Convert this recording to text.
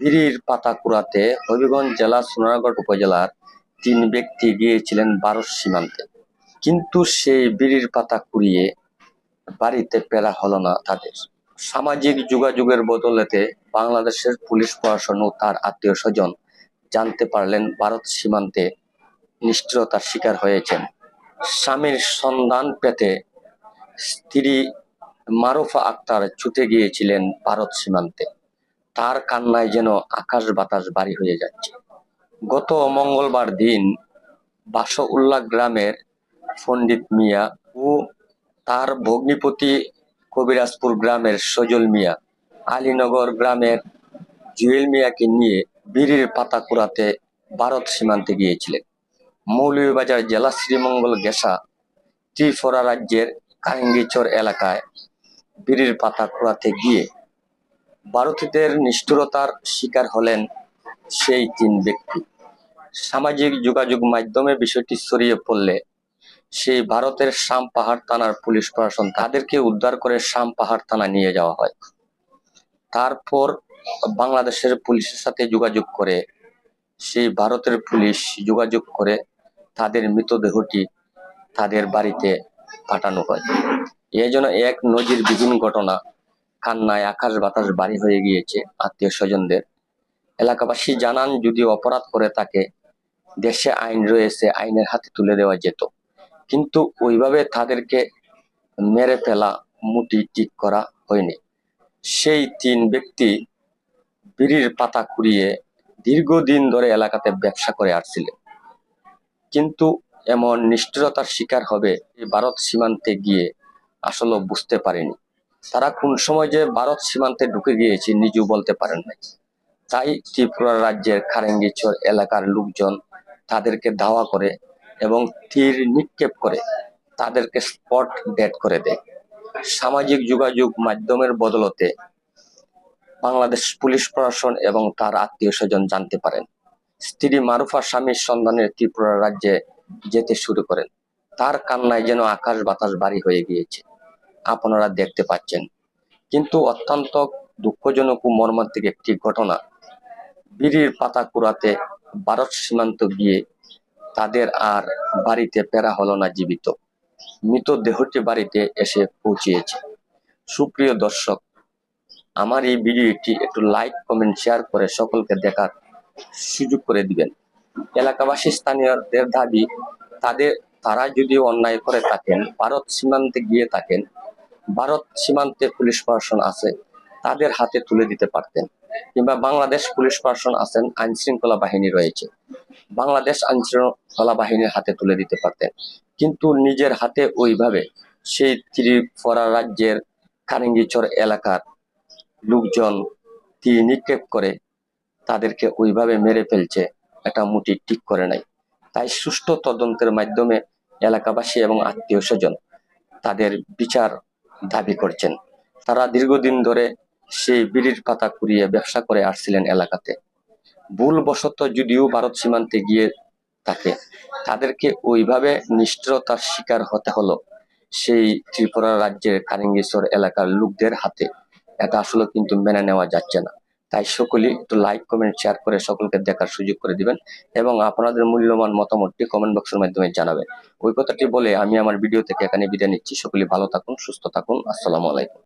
বিড়ির পাতা কুড়াতে হবিগঞ্জ জেলা সোনারগড় উপজেলার তিন ব্যক্তি গিয়েছিলেন ভারত সীমান্তে। কিন্তু সেই বিড়ির পাতা কুড়িয়ে বাড়িতে পেরা হলো না তাদের। সামাজিক যোগাযোগের বদলেতে বাংলাদেশের পুলিশ প্রশাসন ও তার আত্মীয় স্বজন জানতে পারলেন ভারত সীমান্তে নিষ্ঠুরতার শিকার হয়েছেন। স্বামীর সন্ধান পেতে স্ত্রী মারুফা আক্তার ছুটে গিয়েছিলেন ভারত সীমান্তে। তার কান্নায় যেন আকাশ বাতাস বাড়ি হয়ে যাচ্ছে। গত মঙ্গলবার দিন বাসউল্লাহ গ্রামের পণ্ডিত মিয়া ও তার ভগ্নিপতি কবিরাজপুর গ্রামের সজল মিয়া, আলীনগর গ্রামের জুয়েল মিয়াকে নিয়ে বিড়ির পাতা কুড়াতে ভারত সীমান্তে গিয়েছিলেন। মৌলভীবাজার জেলা শ্রীমঙ্গল গেসা ত্রিপুরা রাজ্যের কাহিঙ্গিচর এলাকায় বিড়ির পাতা কুড়াতে গিয়ে ভারতীয়দের নিষ্ঠুরতার শিকার হলেন সেই তিন ব্যক্তি। সামাজিক যোগাযোগ মাধ্যমে বিষয়টি ছড়িয়ে পড়লে সেই ভারতের শাম পাহাড় থানার পুলিশ প্রশাসন তাদেরকে উদ্ধার করে শাম পাহাড় থানা নিয়ে যাওয়া হয়। তারপর বাংলাদেশের পুলিশের সাথে যোগাযোগ করে সেই ভারতের পুলিশ যোগাযোগ করে তাদের মৃতদেহটি তাদের বাড়িতে পাঠানো হয়। এই জন্য এক নজির বিভিন্ন ঘটনা কান্নায় আকাশ বাতাস বাড়ি হয়ে গিয়েছে আত্মীয় স্বজনদের। এলাকাবাসী জানান যদি অপরাধ করে তাকে দেশে আইন রয়েছে, আইনের হাতে তুলে দেওয়া যেত। কিন্তু ওইভাবে তাদেরকে মেরে ফেলা, মুটি ঠিক করা হয়নি। সেই তিন ব্যক্তি বিড়ির পাতা কুড়িয়ে দীর্ঘদিন ধরে এলাকাতে ব্যবসা করে আসছিলেন। কিন্তু এমন নিষ্ঠুরতার শিকার হবে ভারত সীমান্তে গিয়ে আসলে বুঝতে পারেনি। তারা কোন সময় যে ভারত সীমান্তে ঢুকে গিয়েছে নিজেও বলতে পারেন নাই। তাই ত্রিপুরা রাজ্যের খারেঙ্গিচর এলাকার লোকজন তাদেরকে ধাওয়া করে এবং তীর নিক্ষেপ করে তাদেরকে স্পট ডেট করে দেয়। সামাজিক যোগাযোগ মাধ্যমের বদলতে বাংলাদেশ পুলিশ প্রশাসন এবং তার আত্মীয় স্বজন জানতে পারেন। স্ত্রী মারুফা স্বামীর সন্ধানে ত্রিপুরা রাজ্যে যেতে শুরু করেন। তার কান্নায় যেন আকাশ বাতাস বাড়ি হয়ে গিয়েছে। আপনারা দেখতে পাচ্ছেন। কিন্তু অত্যন্ত দুঃখজনক ও মর্মান্তিক একটি ঘটনা। বিড়ির পাতা কুড়াতে ভারত সীমান্ত গিয়ে তাদের আর বাড়িতে ফেরা হলো না জীবিত। মৃতদেহটি বাড়িতে এসে পৌঁছিয়েছে সুপ্রিয় দর্শক, আমার এই ভিডিওটি একটু লাইক, কমেন্ট, শেয়ার করে সকলকে দেখার সুযোগ করে দিবেন। এলাকাবাসী স্থানীয়দের দাবি, তাদের, তারা যদি অন্যায় করে থাকেন ভারত সীমান্তে গিয়ে থাকেন ভারত সীমান্তে পুলিশ প্রশাসন আছে, তাদের হাতে তুলে দিতে পারতেন। কিংবা বাংলাদেশ পুলিশ প্রশাসন আছেন, আইন শৃঙ্খলা বাহিনী রয়েছে। বাংলাদেশ আইন শৃঙ্খলা বাহিনীর হাতে তুলে দিতে পারতেন। কিন্তু নিজের হাতে ওইভাবে সেই ত্রিপুরা রাজ্যের কারিঙ্গিচর এলাকার লোকজন তীর নিক্ষেপ করে তাদেরকে ওইভাবে মেরে ফেলছে এটা মুটি ঠিক করে নাই। তাই সুষ্ঠু তদন্তের মাধ্যমে এলাকাবাসী এবং আত্মীয় স্বজন তাদের বিচার দাবি করছেন। তারা দীর্ঘদিন ধরে সেই বিড়ির পাতা কুড়িয়ে ব্যবসা করে আসছিলেন এলাকাতে। ভুলবশত যদিও ভারত সীমান্তে গিয়ে থাকে, তাদেরকে ওইভাবে নিষ্ঠুরতার শিকার হতে হলো সেই ত্রিপুরা রাজ্যের কারিঙ্গেশ্বর এলাকার লোকদের হাতে। এটা আসলে কিন্তু মেনে নেওয়া যাচ্ছে না। তাই সকলেই একটু লাইক কমেন্ট শেয়ার করে সকলকে দেখার সুযোগ করে দিবেন এবং আপনাদের মূল্যবান মতামতটি কমেন্ট বক্সের মাধ্যমে জানাবেন। ওই কথাটি বলে আমি আমার ভিডিও থেকে এখানে বিদায় নিচ্ছি। সকলেই ভালো থাকুন, সুস্থ থাকুন। আসসালামু আলাইকুম।